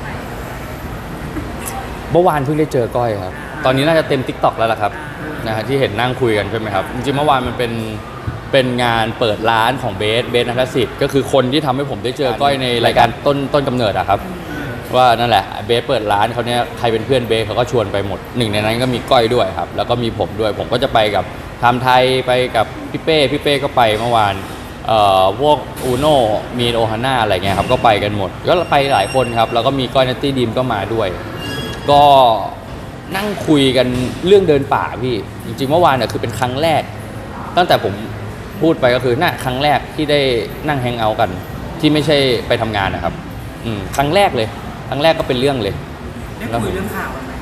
ไหมเมื่อวานเพิ่งได้เจอก้อยครับ ตอนนี้น่าจะเต็ม t ิ k t o k แล้วล่ะครับนะฮะที่เห็นนั่งคุยกันใช่ไหมครับ จริงๆเมื่อวานมันเป็นเป็นงานเปิดร้านของเบสเบสนัทสิทธิ์ก็คือคนที่ทำให้ผมได้เจอก้อยในรายการต้นต้นกำเนิดอะครับ ว่านั่นแหละเบสเปิดร้านเขาเนี้ยใครเป็นเพื่อนเบสเขาก็ชวนไปหมดหนึ่งในนั้นก็มีก้อยด้วยครับ แล้วก็มีผมด้วยผมก็จะไปกับไทม์ไทยไปกับพี่เป้พี่เป้ก็ไปเมื่อวานเอ่อ พวกอูโน่มีโอฮาน่าอะไรเงี้ยครับก็ไปกันหมด ก็ไปหลายคนครับ แล้วก็มีก้อยนัตตี้ดีมก็มาด้วย ก็นั่งคุยกันเรื่องเดินป่าพี่ จริงๆเมื่อวานเนี่ยคือเป็นครั้งแรก ตั้งแต่ผมพูดไปก็คือน่ะครั้งแรกที่ได้นั่งแฮงเอาท์กัน ที่ไม่ใช่ไปทำงานนะครับอืมครั้งแรกเลย ครั้งแรกก็เป็นเรื่องเลยได้คุยเรื่องข่าวกันไหม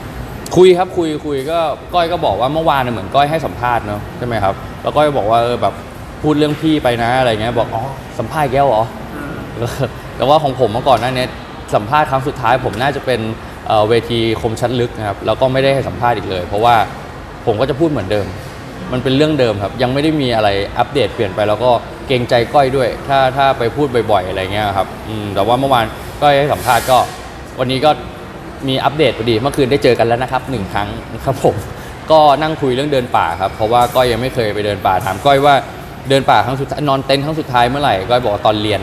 คุยครับคุยคุยก็ก้อยก็บอกว่าเมื่อวานเนี่ยเหมือนก้อยให้สัมภาษณ์เนาะใช่ไหมครับ แล้วก้อยบอกว่าเออแบบ พูดเรื่องพี่ไปนะอะไรเงี้ยบอกอ๋อสัมภาษณ์แก้วเหรอเออแต่ว่าของผมเมื่อก่อนหน้านี้สัมภาษณ์ครั้งสุดท้าย ผมน่าจะเป็นเอ่อเวทีคมชัดลึกนะครับแล้วก็ไม่ได้ให้สัมภาษณ์อีกเลย เพราะว่าผมก็จะพูดเหมือนเดิม มันเป็นเรื่องเดิมครับ ยังไม่ได้มีอะไรอัปเดตเปลี่ยนไปแล้วก็เกรงใจก้อยด้วย ถ้าถ้าไปพูดบ่อยๆอะไรเงี้ยครับอืมแต่ว่าเมื่อวานก้อยให้สัมภาษณ์ก็ วันนี้ก็มีอัปเดตพอดีเมื่อคืนได้เจอกันแล้วนะครับหนึ่งครั้งครับผมก็นั่งคุยเรื่องเดินป่าครับเพราะว่าก้อยยังไม่เคยไปเดินป่าถามก้อยว่า เดินป่าครั้งสุดท้ายนอนเต็นท์ครั้งสุดท้ายเมื่อไหร่ก้อยบอกว่าตอนเรียน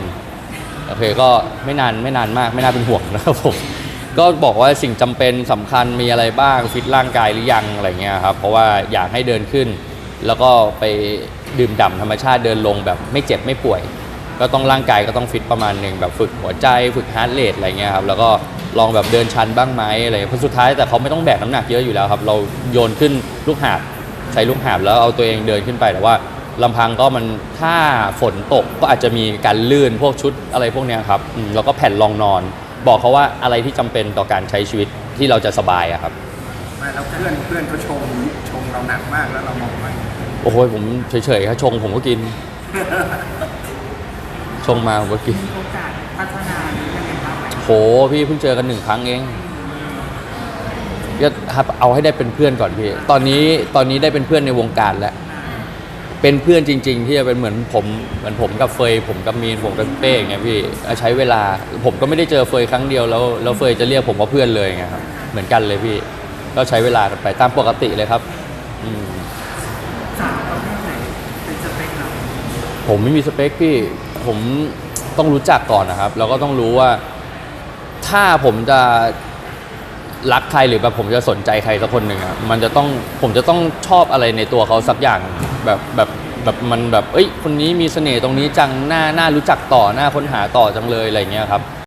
โอเคก็ไม่นานไม่นานมากไม่น่าเป็นห่วงนะครับผมก็บอกว่าสิ่งจำเป็นสำคัญมีอะไรบ้างฟิตร่างกายหรือยังอะไรเงี้ยครับเพราะว่าอยากให้เดินขึ้น แล้วก็ไปดื่มด่ำธรรมชาติเดินลงแบบไม่เจ็บไม่ป่วย ก็ต้องร่างกายก็ต้องฟิตประมาณหนึ่งแบบฝึกหัวใจฝึกฮาร์ดเรทอะไรเงี้ยครับแล้วก็ลองแบบเดินชันบ้างไหมอะไรเพราะสุดท้ายแต่เขาไม่ต้องแบกน้ำหนักเยอะอยู่แล้วครับ เราโยนขึ้นลูกหาบใช้ลูกหาบแล้วเอาตัวเองเดินขึ้นไปแต่ว่า ลำพังก็มันถ้าฝนตกก็อาจจะมีการลื่นพวกชุดอะไรพวกเนี้ยครับอืมแล้วก็แผ่นรองนอน บอกเขาว่าอะไรที่จำเป็นต่อการใช้ชีวิตที่เราจะสบายอะครับ ไม่แล้วเพื่อนเพื่อนเขาชมชมเราหนักมากแล้วเรามองว่าโอ้โหผมเฉยๆครับชงผมก็กิน ชงมาผมก็กิน มีโอกาสพัฒนาหรือยังไงบ้างไหมโหพี่เพิ่งเจอกันหนึ่งครั้งเองก็ครับเอาให้ได้เป็นเพื่อนก่อนพี่ ตอนนี้ตอนนี้ได้เป็นเพื่อนในวงการแล้ว เป็นเพื่อนจริง ๆ ที่จะเป็นเหมือนผมเหมือนผมกับเฟยผมกับมีนผมกับเป้อย่างเงี้ยพี่ใช้เวลาผมก็ไม่ได้เจอเฟยครั้งเดียวแล้วแล้วเฟยจะเรียกผมว่าเพื่อนเลยไงครับเหมือนกันเลยพี่ ก็ใช้เวลากันไปตามปกติเลยครับอืมสาวประเภทไหนเป็นสเปคเราผมไม่มีสเปคพี่ ผมต้องรู้จักก่อนนะครับแล้วก็ต้องรู้ว่า ถ้าผมจะรักใครหรือแบบผมจะสนใจใครสักคนหนึ่งอะมันจะต้องผมจะต้องชอบอะไรในตัวเขาสักอย่าง แบบแบบแบบมันแบบเอ้ยคนนี้มีเสน่ห์ตรงนี้จังหน้าหน้ารู้จักต่อหน้าค้นหาต่อจังเลยอะไรเงี้ยครับ